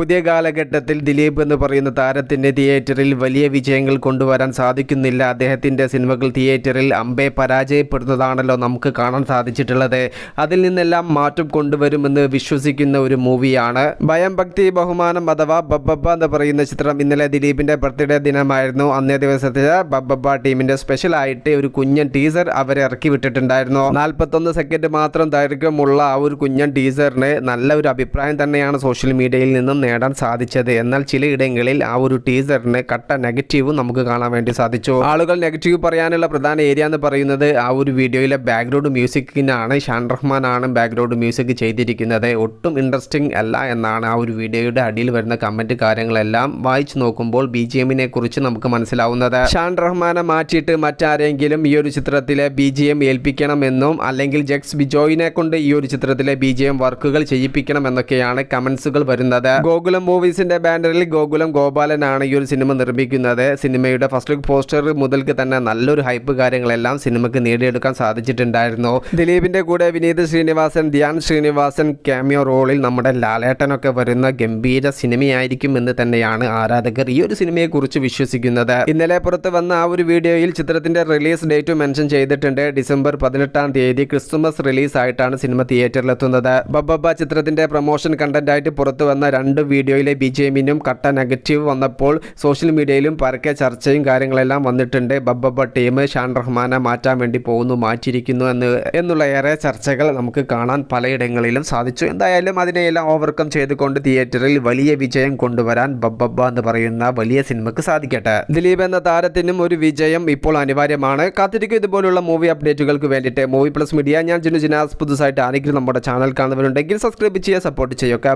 പുതിയ കാലഘട്ടത്തിൽ ദിലീപ് എന്ന് പറയുന്ന താരത്തിന് തിയേറ്ററിൽ വലിയ വിജയങ്ങൾ കൊണ്ടുവരാൻ സാധിക്കുന്നില്ല. അദ്ദേഹത്തിന്റെ സിനിമകൾ തിയേറ്ററിൽ അമ്പെ പരാജയപ്പെടുന്നതാണല്ലോ നമുക്ക് കാണാൻ സാധിച്ചിട്ടുള്ളത്. അതിൽ നിന്നെല്ലാം മാറ്റം കൊണ്ടുവരുമെന്ന് വിശ്വസിക്കുന്ന ഒരു മൂവിയാണ്. ഭയം ഭക്തി ബഹുമാനം അഥവാ ബബ്ബബ്ബ എന്ന് പറയുന്ന ചിത്രം ഇന്നലെ ദിലീപിന്റെ ബർത്ത്ഡേ ദിനമായിരുന്നു. അന്നേ ദിവസത്തെ ബബ്ബബ്ബ ടീമിന്റെ സ്പെഷ്യലായിട്ട് ഒരു കുഞ്ഞൻ ടീസർ അവരെ ഇറക്കി വിട്ടിട്ടുണ്ടായിരുന്നു. നാൽപ്പത്തൊന്ന് സെക്കൻഡ് മാത്രം ദൈർഘ്യമുള്ള ആ ഒരു കുഞ്ഞൻ ടീസറിന് നല്ല ഒരു അഭിപ്രായം തന്നെയാണ് സോഷ്യൽ മീഡിയയിൽ നിന്നും നേടാൻ സാധിച്ചത്. എന്നാൽ ചിലയിടങ്ങളിൽ ആ ഒരു ടീസറിന് കട്ട നെഗറ്റീവും നമുക്ക് കാണാൻ വേണ്ടി സാധിച്ചു. ആളുകൾ നെഗറ്റീവ് പറയാനുള്ള പ്രധാന ഏരിയ എന്ന് പറയുന്നത് ആ ഒരു വീഡിയോയിലെ ബാക്ക്ഗ്രൗണ്ട് മ്യൂസിക്കിനാണ്. ഷാൻ റഹ്മാൻ ആണ് ബാക്ക്ഗ്രൗണ്ട് മ്യൂസിക് ചെയ്തിരിക്കുന്നത്. ഒട്ടും ഇൻട്രസ്റ്റിംഗ് അല്ല എന്നാണ് ആ ഒരു വീഡിയോയുടെ അടിയിൽ വരുന്ന കമന്റ് കാര്യങ്ങളെല്ലാം വായിച്ചു നോക്കുമ്പോൾ ബി ജി എമ്മിനെ കുറിച്ച് നമുക്ക് മനസ്സിലാവുന്നത്. ഷാൻ റഹ്മാനെ മാറ്റിയിട്ട് മറ്റാരെങ്കിലും ഈ ഒരു ചിത്രത്തിലെ ബി ജി എം ഏൽപ്പിക്കണമെന്നും അല്ലെങ്കിൽ ജെക്സ് ബിജോയിനെ കൊണ്ട് ഈ ഒരു ചിത്രത്തിലെ ബി ജി എം വർക്കുകൾ ചെയ്യിപ്പിക്കണം എന്നൊക്കെയാണ് കമന്റ്സുകൾ വരുന്നത്. ഗോകുലം മൂവീസിന്റെ ബാനറിൽ ഗോകുലം ഗോപാലനാണ് ഈ ഒരു സിനിമ നിർമ്മിക്കുന്നത്. സിനിമയുടെ ഫസ്റ്റ് ലുക്ക് പോസ്റ്റർ മുതൽക്ക് തന്നെ നല്ലൊരു ഹൈപ്പ് കാര്യങ്ങളെല്ലാം സിനിമയ്ക്ക് നേടിയെടുക്കാൻ സാധിച്ചിട്ടുണ്ടായിരുന്നു. ദിലീപിന്റെ കൂടെ വിനീത് ശ്രീനിവാസൻ ധ്യാൻ ശ്രീനിവാസൻ ക്യാമിയോ റോളിൽ നമ്മുടെ ലാലേട്ടനൊക്കെ വരുന്ന ഗംഭീര സിനിമയായിരിക്കും എന്ന് തന്നെയാണ് ആരാധകർ ഈ ഒരു സിനിമയെക്കുറിച്ച് വിശ്വസിക്കുന്നത്. ഇന്നലെ പുറത്ത് വന്ന ആ ഒരു വീഡിയോയിൽ ചിത്രത്തിന്റെ റിലീസ് ഡേറ്റ് മെൻഷൻ ചെയ്തിട്ടുണ്ട്. ഡിസംബർ പതിനെട്ടാം തീയതി ക്രിസ്മസ് റിലീസ് ആയിട്ടാണ് സിനിമ തിയേറ്ററിലെത്തുന്നത്. ബബ്ബബ്ബ ചിത്രത്തിന്റെ പ്രൊമോഷൻ കണ്ടന്റായിട്ട് പുറത്തു വന്ന രണ്ട് വീഡിയോയിലെ ബി ജെ എമ്മിനും കട്ട നെഗറ്റീവ് വന്നപ്പോൾ സോഷ്യൽ മീഡിയയിലും പരക്കെ ചർച്ചയും കാര്യങ്ങളെല്ലാം വന്നിട്ടുണ്ട്. ബബ്ബ ടീം ഷാൻ റഹ്മാനെ മാറ്റാൻ വേണ്ടി പോകുന്നു മാറ്റിയിരിക്കുന്നു എന്ന് എന്നുള്ള ഏറെ ചർച്ചകൾ നമുക്ക് കാണാൻ പലയിടങ്ങളിലും സാധിച്ചു. എന്തായാലും അതിനെയെല്ലാം ഓവർകം ചെയ്തുകൊണ്ട് തിയേറ്ററിൽ വലിയ വിജയം കൊണ്ടുവരാൻ ബബ്ബ എന്ന് പറയുന്ന വലിയ സിനിമക്ക് സാധിക്കട്ടെ. ദിലീപ് എന്ന താരത്തിനും ഒരു വിജയം ഇപ്പോൾ അനിവാര്യമാണ്. കാത്തിരിക്കും ഇതുപോലുള്ള മൂവി അപ്ഡേറ്റുകൾക്ക് വേണ്ടിയിട്ട് മൂവി പ്ലസ് മീഡിയ ഞാൻ ജിനു ജിനാസ്. പുതുസായിട്ട് ആരെങ്കിലും നമ്മുടെ ചാനൽ കാണുന്നവരുണ്ടെങ്കിൽ സബ്സ്ക്രൈബ് ചെയ്യുക സപ്പോർട്ട് ചെയ്യുക.